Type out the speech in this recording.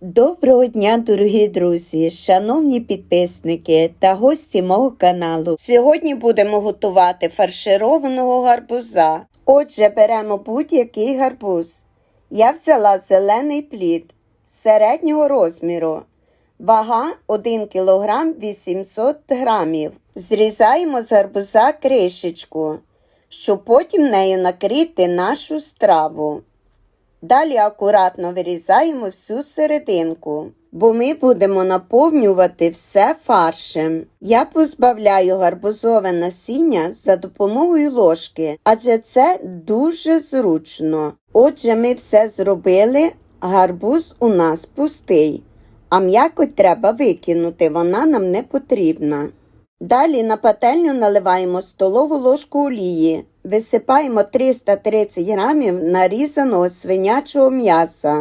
Доброго дня, дорогі друзі, шановні підписники та гості мого каналу. Сьогодні будемо готувати фаршированого гарбуза. Отже, беремо будь-який гарбуз. Я взяла зелений плід середнього розміру. Вага 1 кг 800 грамів. Зрізаємо з гарбуза кришечку, щоб потім нею накрити нашу страву. Далі акуратно вирізаємо всю серединку, бо ми будемо наповнювати все фаршем. Я позбавляю гарбузове насіння за допомогою ложки, адже це дуже зручно. Отже, ми все зробили, гарбуз у нас пустий, а м'якоть треба викинути, вона нам не потрібна. Далі на пательню наливаємо столову ложку олії, висипаємо 330 грамів нарізаного свинячого м'яса.